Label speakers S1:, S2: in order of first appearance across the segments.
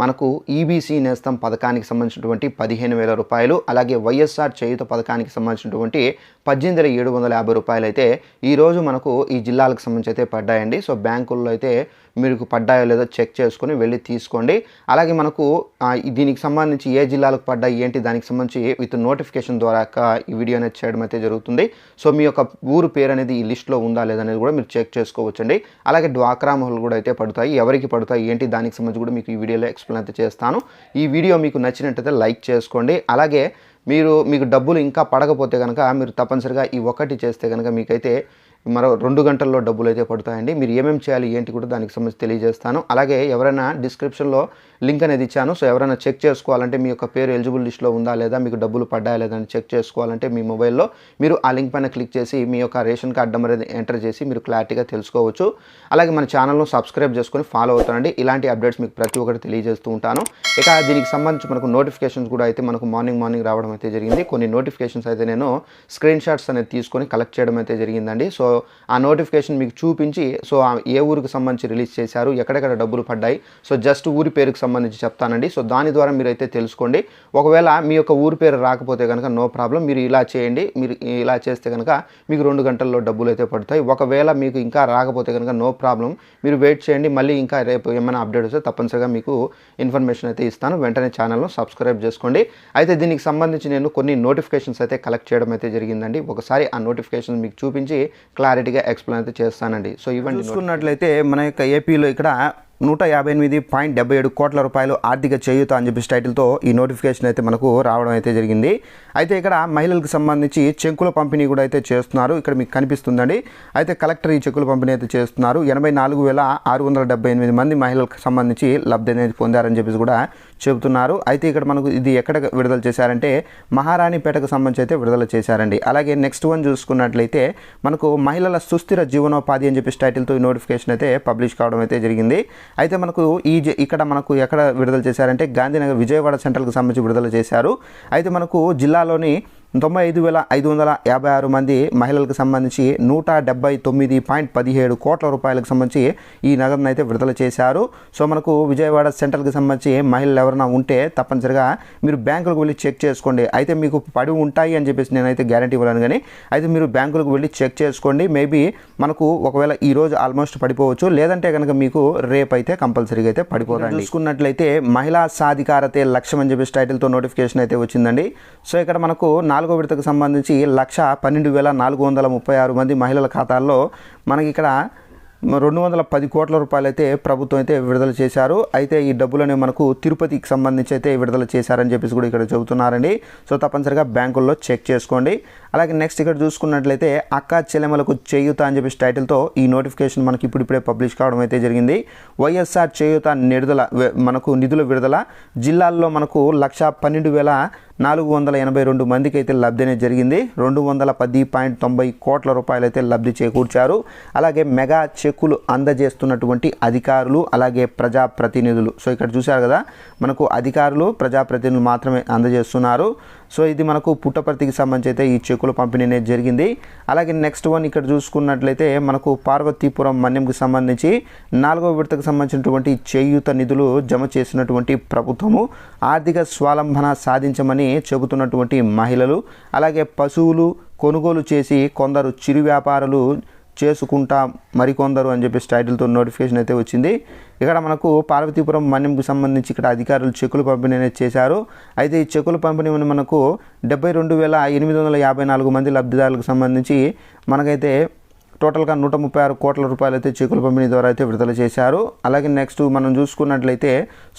S1: మనకు ఈబీసీ నేస్తం పథకానికి సంబంధించినటువంటి పదిహేను వేల రూపాయలు అలాగే వైఎస్ఆర్ చేయుత పథకానికి సంబంధించినటువంటి పద్దెనిమిది వేల ఏడు వందల యాభై రూపాయలు అయితే ఈరోజు మనకు ఈ జిల్లాలకు సంబంధించి అయితే పడ్డాయండి. సో బ్యాంకుల్లో అయితే మీకు పడ్డాయో లేదో చెక్ చేసుకొని వెళ్ళి తీసుకోండి. అలాగే మనకు దీనికి సంబంధించి ఏ జిల్లాలకు పడ్డాయి ఏంటి దానికి సంబంధించి విత్ నోటిఫికేషన్ ద్వారా ఈ వీడియో అనేది చేయడం అయితే జరుగుతుంది. సో మీ యొక్క ఊరు పేరు అనేది ఈ లిస్ట్లో ఉందా లేదనేది కూడా మీరు చెక్ చేసుకోవచ్చండి. అలాగే డ్వాక్రా మహల్ కూడా అయితే పడతాయి ఎవరికి పడతాయి ఏంటి దానికి సంబంధించి కూడా మీకు ఈ వీడియోలో ఎక్స్ప్లెయిన్ అయితే చేస్తాను. ఈ వీడియో మీకు నచ్చినట్టయితే లైక్ చేసుకోండి. అలాగే మీరు మీకు డబ్బులు ఇంకా పడకపోతే కనుక మీరు తప్పనిసరిగా ఈ ఒకటి చేస్తే కనుక మీకైతే మరో రెండు గంటల్లో డబ్బులు అయితే పడతాయండి. మీరు ఏమేమి చేయాలి ఏంటి కూడా దానికి సంబంధించి తెలియజేస్తాను. అలాగే ఎవరైనా డిస్క్రిప్షన్లో లింక్ అనేది ఇచ్చాను. సో ఎవరైనా చెక్ చేసుకోవాలంటే మీ యొక్క పేరు ఎలిజిబుల్ లిస్ట్లో ఉందా లేదా మీకు డబ్బులు పడ్డాయా లేదా అని చెక్ చేసుకోవాలంటే మీ మొబైల్లో మీరు ఆ లింక్ పైన క్లిక్ చేసి మీ యొక్క రేషన్ కార్డ్ నెంబర్ అనేది ఎంటర్ చేసి మీరు క్లారిటీగా తెలుసుకోవచ్చు. అలాగే మన ఛానల్ను సబ్స్క్రైబ్ చేసుకొని ఫాలో అవుతానండి. ఇలాంటి అప్డేట్స్ మీకు ప్రతి ఒక్కటి తెలియజేస్తూ ఉంటాను. ఇక దీనికి సంబంధించి మనకు నోటిఫికేషన్స్ కూడా అయితే మనకు మార్నింగ్ మార్నింగ్ రావడం అయితే జరిగింది. కొన్ని నోటిఫికేషన్స్ అయితే నేను స్క్రీన్ షాట్స్ అనేది తీసుకొని కలెక్ట్ చేయడం అయితే జరిగిందండి. సో ఆ నోటిఫికేషన్ మీకు చూపించి సో ఏ ఊరికి సంబంధించి రిలీజ్ చేశారు ఎక్కడెక్కడ డబ్బులు పడ్డాయి సో జస్ట్ ఊరి పేరుకి సంబంధించి చెప్తానండి. సో దాని ద్వారా మీరు అయితే తెలుసుకోండి. ఒకవేళ మీ యొక్క ఊరి పేరు రాకపోతే కనుక నో ప్రాబ్లం మీరు ఇలా చేయండి మీరు ఇలా చేస్తే కనుక మీకు రెండు గంటల్లో డబ్బులు అయితే పడతాయి. ఒకవేళ మీకు ఇంకా రాకపోతే కనుక నో ప్రాబ్లం మీరు వెయిట్ చేయండి మళ్ళీ ఇంకా రేపు ఏమైనా అప్డేట్ వస్తే తప్పనిసరిగా మీకు ఇన్ఫర్మేషన్ అయితే ఇస్తాను. వెంటనే ఛానల్ను సబ్స్క్రైబ్ చేసుకోండి. అయితే దీనికి సంబంధించి నేను కొన్ని నోటిఫికేషన్స్ అయితే కలెక్ట్ చేయడం అయితే జరిగిందండి. ఒకసారి ఆ నోటిఫికేషన్ మీకు చూపించి క్లారిటీగా ఎక్స్ప్లెయిన్ అయితే చేస్తానండి. సో ఇవన్నీ చూసుకున్నట్లయితే మన యొక్క ఏపీలో ఇక్కడ నూట యాభై ఎనిమిది పాయింట్ డెబ్బై ఏడు కోట్ల రూపాయలు ఆర్థిక చేయూత అని చెప్పేసి టైటిల్తో ఈ నోటిఫికేషన్ అయితే మనకు రావడం అయితే జరిగింది. అయితే ఇక్కడ మహిళలకు సంబంధించి చెక్కుల పంపిణీ కూడా అయితే చేస్తున్నారు. ఇక్కడ మీకు కనిపిస్తుందండి. అయితే కలెక్టర్ ఈ చెక్కుల పంపిణీ అయితే చేస్తున్నారు. ఎనభై నాలుగు వేల ఆరు వందల డెబ్బై ఎనిమిది మంది మహిళలకు సంబంధించి లబ్ధి అనేది పొందారని చెప్పేసి కూడా చెబుతున్నారు. అయితే ఇక్కడ మనకు ఇది ఎక్కడ విడుదల చేశారంటే మహారాణిపేటకు సంబంధించి అయితే విడుదల చేశారండి. అలాగే నెక్స్ట్ వన్ చూసుకున్నట్లయితే మనకు మహిళల సుస్థిర జీవనోపాధి అని చెప్పేసి టైటిల్తో ఈ నోటిఫికేషన్ అయితే పబ్లిష్ కావడం అయితే జరిగింది. అయితే మనకు ఈ జ- ఇక్కడ మనకు ఎక్కడ విడుదల చేశారంటే గాంధీనగర్ విజయవాడ సెంట్రల్కి సంబంధించి విడుదల చేశారు. అయితే మనకు జిల్లాలోని తొంభై ఐదు వేల ఐదు వందల యాభై ఆరు మంది మహిళలకు సంబంధించి నూట డెబ్బై తొమ్మిది పాయింట్ పదిహేడు కోట్ల రూపాయలకు సంబంధించి ఈ నగదును అయితే విడుదల చేశారు. సో మనకు విజయవాడ సెంట్రల్కి సంబంధించి మహిళలు ఎవరైనా ఉంటే తప్పనిసరిగా మీరు బ్యాంకులకు వెళ్ళి చెక్ చేసుకోండి. అయితే మీకు పడి ఉంటాయి అని చెప్పేసి నేనైతే గ్యారంటీ ఇవ్వలేను కానీ అయితే మీరు బ్యాంకులకు వెళ్ళి చెక్ చేసుకోండి. మేబీ మనకు ఒకవేళ ఈరోజు ఆల్మోస్ట్ పడిపోవచ్చు. లేదంటే కనుక మీకు రేపు అయితే కంపల్సరీగా అయితే పడిపోతాను చూసుకున్నట్లయితే మహిళా సాధికారతే లక్ష్యం అని చెప్పేసి టైటిల్తో నోటిఫికేషన్ అయితే వచ్చిందండి. సో ఇక్కడ మనకు నాలుగు విడతకు సంబంధించి లక్ష పన్నెండు వేల నాలుగు వందల ముప్పై ఆరు మంది మహిళల ఖాతాల్లో మనకి ఇక్కడ రెండు వందల పది కోట్ల రూపాయలు అయితే ప్రభుత్వం అయితే విడుదల చేశారు. అయితే ఈ డబ్బులని మనకు తిరుపతికి సంబంధించి అయితే విడుదల చేశారని చెప్పేసి కూడా ఇక్కడ చెబుతున్నారండి. సో తప్పనిసరిగా బ్యాంకుల్లో చెక్ చేసుకోండి. అలాగే నెక్స్ట్ ఇక్కడ చూసుకున్నట్లయితే అక్క చెల్లెమలకు చేయూత అని చెప్పేసి టైటిల్తో ఈ నోటిఫికేషన్ మనకి ఇప్పుడిప్పుడే పబ్లిష్ కావడం అయితే జరిగింది. వైఎస్ఆర్ చేయూత నిడుదల మనకు నిధుల విడుదల జిల్లాల్లో మనకు లక్ష పన్నెండు వేల నాలుగు వందల ఎనభై రెండు మందికి అయితే లబ్ధి అనేది జరిగింది. రెండు వందల పది పాయింట్ తొంభై కోట్ల రూపాయలు అయితే లబ్ధి చేకూర్చారు. అలాగే మెగా చెక్కులు అందజేస్తున్నటువంటి అధికారులు అలాగే ప్రజాప్రతినిధులు. సో ఇక్కడ చూశారు కదా మనకు అధికారులు ప్రజాప్రతినిధులు మాత్రమే అందజేస్తున్నారు. సో ఇది మనకు పుట్టపర్తికి సంబంధించి అయితే ఈ చెక్కుల పంపిణీ అనేది జరిగింది. అలాగే నెక్స్ట్ వన్ ఇక్కడ చూసుకున్నట్లయితే మనకు పార్వతీపురం మన్యంకి సంబంధించి నాలుగో విడతకు సంబంధించినటువంటి చేయూత నిధులు జమ చేసినటువంటి ప్రభుత్వము ఆర్థిక స్వాలంబన సాధించమని చెబుతున్నటువంటి మహిళలు అలాగే పశువులు కొనుగోలు చేసి కొందరు చిరు వ్యాపారులు చేసుకుంటా మరికొందరు అని చెప్పేసి టైటిల్తో నోటిఫికేషన్ అయితే వచ్చింది. ఇక్కడ మనకు పార్వతీపురం మన్యంకు సంబంధించి ఇక్కడ అధికారులు చెక్కులు పంపిణీ అనేది చేశారు. అయితే ఈ చెక్కుల పంపిణీ మనకు డెబ్బై రెండు వేల ఎనిమిది వందల యాభై నాలుగు మంది లబ్ధిదారులకు సంబంధించి మనకైతే టోటల్గా నూట ముప్పై ఆరు కోట్ల రూపాయలు అయితే చెక్కుల పంపిణీ ద్వారా అయితే విడుదల చేశారు. అలాగే నెక్స్ట్ మనం చూసుకున్నట్లయితే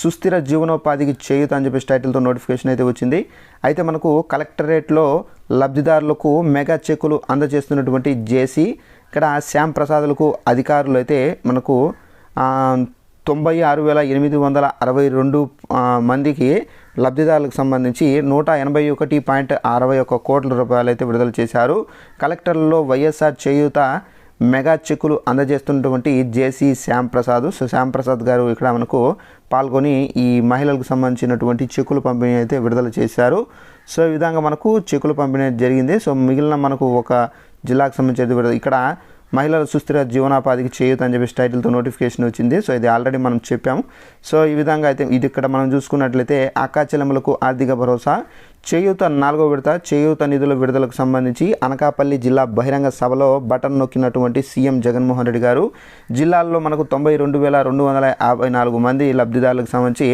S1: సుస్థిర జీవనోపాధికి చేయుత అని చెప్పేసి టైటిల్తో నోటిఫికేషన్ అయితే వచ్చింది. అయితే మనకు కలెక్టరేట్లో లబ్ధిదారులకు మెగా చెక్కులు అందజేస్తున్నటువంటి జేసీ ఇక్కడ శ్యామ్ ప్రసాదులకు అధికారులు అయితే మనకు తొంభై ఆరు వేల ఎనిమిది వందల అరవై రెండు మందికి లబ్ధిదారులకు సంబంధించి నూట ఎనభై ఒకటి పాయింట్ అరవై ఒక్క కోట్ల రూపాయలు అయితే విడుదల చేశారు. కలెక్టర్లలో వైఎస్ఆర్ చేయూత మెగా చెక్కులు అందజేస్తున్నటువంటి జేసీ శ్యామ్ ప్రసాద్ సో శ్యామ్ ప్రసాద్ గారు ఇక్కడ మనకు పాల్గొని ఈ మహిళలకు సంబంధించినటువంటి చెక్కులు పంపిణీ అయితే విడుదల చేశారు. సో ఈ విధంగా మనకు చెక్కులు పంపిణీ జరిగింది. సో మిగిలిన మనకు ఒక జిల్లాకు సంబంధించి విడుదల ఇక్కడ మహిళల సుస్థిర జీవనోపాధికి చేయూత అని చెప్పేసి టైటిల్తో నోటిఫికేషన్ వచ్చింది. సో ఇది ఆల్రెడీ మనం చెప్పాము. సో ఈ విధంగా అయితే ఇది ఇక్కడ మనం చూసుకున్నట్లయితే అక్కాచెల్లెములకు ఆర్థిక భరోసా చేయూత నాలుగో విడత చేయూత నిధుల విడుదలకు సంబంధించి అనకాపల్లి జిల్లా బహిరంగ సభలో బటన్ నొక్కినటువంటి సీఎం జగన్మోహన్ రెడ్డి గారు జిల్లాల్లో మనకు తొంభై రెండు వేల రెండు వందల యాభై నాలుగు మంది లబ్ధిదారులకు సంబంధించి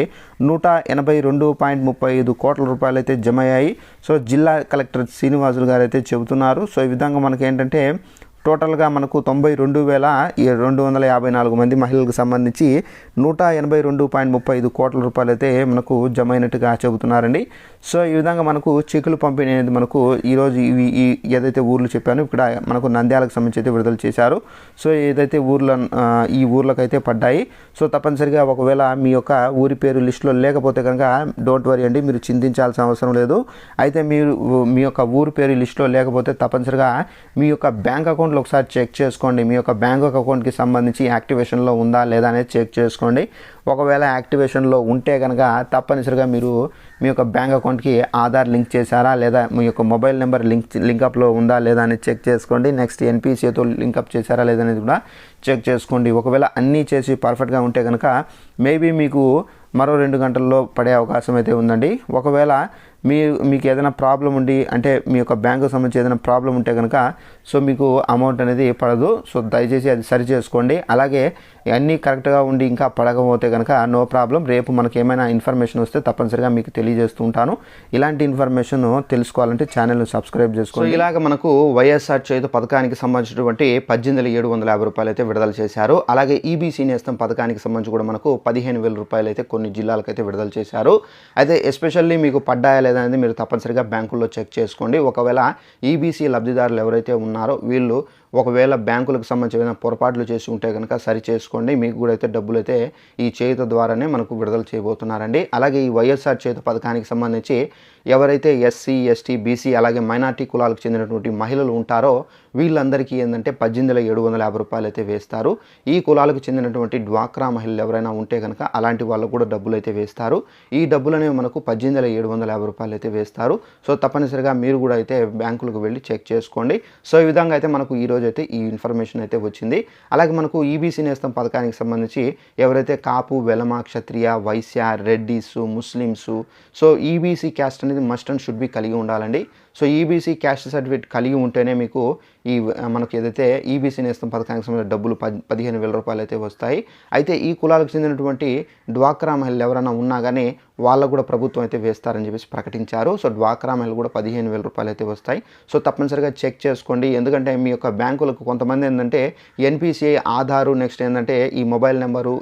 S1: నూట ఎనభై రెండు పాయింట్ ముప్పై ఐదు కోట్ల రూపాయలు అయితే జమ అయ్యాయి సో జిల్లా కలెక్టర్ శ్రీనివాసులు గారు అయితే చెబుతున్నారు. సో ఈ విధంగా మనకి ఏంటంటే టోటల్గా మనకు తొంభై రెండు వేల రెండు వందల యాభై నాలుగు మంది మహిళలకు సంబంధించి నూట ఎనభై రెండు పాయింట్ ముప్పై ఐదు కోట్ల రూపాయలు అయితే మనకు జమ అయినట్టుగా చెబుతున్నారండి. సో ఈ విధంగా మనకు చెక్కులు పంపిణీ అనేది మనకు ఈరోజు ఇవి ఈ ఏదైతే ఊర్లు చెప్పానో ఇక్కడ మనకు నంద్యాలకు సంబంధించి అయితే విడుదల చేశారు. సో ఏదైతే ఊర్ల ఈ ఊర్లకైతే పడ్డాయి. సో తప్పనిసరిగా ఒకవేళ మీ యొక్క ఊరి పేరు లిస్టులో లేకపోతే కనుక డోంట్ వరీ అండి మీరు చింతించాల్సిన అవసరం లేదు. అయితే మీరు మీ యొక్క ఊరి పేరు లిస్టులో లేకపోతే తప్పనిసరిగా మీ యొక్క బ్యాంక్ అకౌంట్ అకౌంట్లో ఒకసారి చెక్ చేసుకోండి. మీ యొక్క బ్యాంక్ అకౌంట్కి సంబంధించి యాక్టివేషన్లో ఉందా లేదా అనేది చెక్ చేసుకోండి. ఒకవేళ యాక్టివేషన్లో ఉంటే కనుక తప్పనిసరిగా మీరు మీ యొక్క బ్యాంక్ అకౌంట్కి ఆధార్ లింక్ చేశారా లేదా మీ యొక్క మొబైల్ నెంబర్ లింక్ లింకప్లో ఉందా లేదా అనేది చెక్ చేసుకోండి. నెక్స్ట్ ఎన్పిసితో లింకప్ చేశారా లేదా అనేది కూడా చెక్ చేసుకోండి. ఒకవేళ అన్నీ చేసి పర్ఫెక్ట్గా ఉంటే కనుక మేబీ మీకు మరో రెండు గంటల్లో పడే అవకాశం అయితే ఉందండి. ఒకవేళ మీ మీకు ఏదైనా ప్రాబ్లం ఉండి అంటే మీ యొక్క బ్యాంకు సంబంధించి ఏదైనా ప్రాబ్లం ఉంటే కనుక సో మీకు అమౌంట్ అనేది పడదు. సో దయచేసి అది సరి చేసుకోండి. అలాగే అన్నీ కరెక్ట్గా ఉండి ఇంకా పడకపోతే కనుక నో ప్రాబ్లం. రేపు మనకి ఏమైనా ఇన్ఫర్మేషన్ వస్తే తప్పనిసరిగా మీకు తెలియజేస్తూ ఉంటాను. ఇలాంటి ఇన్ఫర్మేషన్ తెలుసుకోవాలంటే ఛానల్ని సబ్స్క్రైబ్ చేసుకోండి. ఇలాగ మనకు వైఎస్ఆర్ చేతు పథకానికి సంబంధించినటువంటి పద్దెనిమిది ఏడు వందల యాభై రూపాయలు అయితే విడుదల చేశారు. అలాగే ఈబీసీ నేస్తం పథకానికి సంబంధించి కూడా మనకు పదిహేను వేల రూపాయలు అయితే కొన్ని జిల్లాలకు అయితే విడుదల చేశారు. అయితే ఎస్పెషల్లీ మీకు పడ్డాయా లేదా అనేది మీరు తప్పనిసరిగా బ్యాంకుల్లో చెక్ చేసుకోండి. ఒకవేళ ఈబీసీ లబ్ధిదారులు ఎవరైతే ఉన్నారో వీళ్ళు ఒకవేళ బ్యాంకులకు సంబంధించిన పొరపాట్లు చేసి ఉంటే కనుక సరి చేసుకోండి. మీకు కూడా అయితే డబ్బులు అయితే ఈ చేయుత ద్వారానే మనకు విడుదల చేయబోతున్నారండి. అలాగే ఈ వైఎస్ఆర్ చేయుత పథకానికి సంబంధించి ఎవరైతే ఎస్సీ ఎస్టీ బీసీ అలాగే మైనార్టీ కులాలకు చెందినటువంటి మహిళలు ఉంటారో వీళ్ళందరికీ ఏంటంటే పద్దెనిమిది వేల ఏడు వందల యాభై రూపాయలు అయితే వేస్తారు. ఈ కులాలకు చెందినటువంటి డ్వాక్రా మహిళలు ఎవరైనా ఉంటే కనుక అలాంటి వాళ్ళకు కూడా డబ్బులు అయితే వేస్తారు. ఈ డబ్బులు అనేవి మనకు పద్దెనిమిది వేల ఏడు వందల యాభై రూపాయలు అయితే వేస్తారు. సో తప్పనిసరిగా మీరు కూడా అయితే బ్యాంకులకు వెళ్ళి చెక్ చేసుకోండి. సో ఈ విధంగా అయితే మనకు ఈ రోజు అయితే ఈ ఇన్ఫర్మేషన్ అయితే వచ్చింది. అలాగే మనకు ఈబీసీ నేస్తం పథకానికి సంబంధించి ఎవరైతే Kapu Velama Kshatriya Vaishya Reddys Muslims so EBC caste అనేది మస్ట్ అండ్ షుడ్ బి కలిగి ఉండాలండి. సో ఈబీసీ క్యాస్ట్ సర్టిఫికేట్ కలిగి ఉంటేనే మీకు ఈ మనకు ఏదైతే ఈబీసీ నేస్తం పథకానికి సంబంధించిన డబ్బులు పదిహేను వేల రూపాయలు అయితే వస్తాయి. అయితే ఈ కులాలకు చెందినటువంటి డ్వాక్రా మహిళలు ఎవరైనా ఉన్నా కానీ వాళ్ళకు కూడా ప్రభుత్వం అయితే వేస్తారని చెప్పేసి ప్రకటించారు. సో డ్వాక్రా మహిళలు కూడా పదిహేను వేల రూపాయలు అయితే వస్తాయి. సో తప్పనిసరిగా చెక్ చేసుకోండి. ఎందుకంటే మీ యొక్క బ్యాంకులకు కొంతమంది ఏంటంటే ఎన్పిసిఐ ఆధారు నెక్స్ట్ ఏంటంటే ఈ మొబైల్ నెంబరు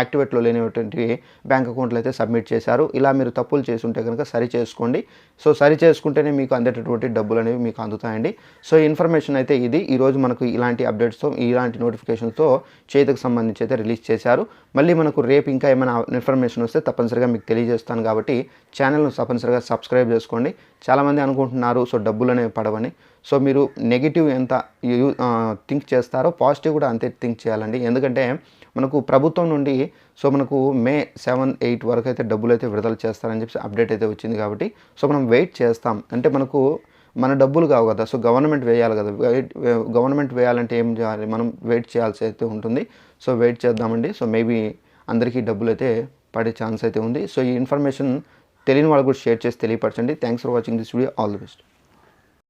S1: యాక్టివేట్లో లేనటువంటి బ్యాంక్ అకౌంట్లు అయితే సబ్మిట్ చేశారు. ఇలా మీరు తప్పులు చేసి ఉంటే కనుక సరి చేసుకోండి. సో సరి చేసుకుంటేనే మీకు అందేటటువంటి డబ్బులు అనేవి మీకు అందుతాయండి. సో ఇన్ఫర్మేషన్ అయితే ఇది. ఈరోజు మనకు ఇలాంటి అప్డేట్స్తో ఇలాంటి నోటిఫికేషన్స్తో చేతికి సంబంధించి అయితే రిలీజ్ చేశారు. మళ్ళీ మనకు రేపు ఇంకా ఏమైనా ఇన్ఫర్మేషన్ వస్తే తప్పనిసరిగా మీకు తెలియజేస్తాను కాబట్టి ఛానల్ను తప్పనిసరిగా సబ్స్క్రైబ్ చేసుకోండి. చాలామంది అనుకుంటున్నారు సో డబ్బులు అనేవి పడవని. సో మీరు నెగిటివ్ ఎంత థింక్ చేస్తారో పాజిటివ్ కూడా అంతే థింక్ చేయాలండి. ఎందుకంటే మనకు ప్రభుత్వం నుండి సో మనకు మే సెవెన్ ఎయిట్ వరకు అయితే డబ్బులు అయితే విడుదల చేస్తారని చెప్పి అప్డేట్ అయితే వచ్చింది కాబట్టి సో మనం వెయిట్ చేస్తాం. అంటే మనకు మన డబ్బులు కావు కదా సో గవర్నమెంట్ వేయాలి కదా. గవర్నమెంట్ వేయాలంటే ఏం చేయాలి? మనం వెయిట్ చేయాల్సి అయితే ఉంటుంది. సో వెయిట్ చేద్దామండి. సో మేబీ అందరికీ డబ్బులు అయితే పడే ఛాన్స్ అయితే ఉంది. సో ఈ ఇన్ఫర్మేషన్ తెలియని వాళ్ళకు కూడా షేర్ చేసి తెలియపరచండి. Thanks for watching this video all the best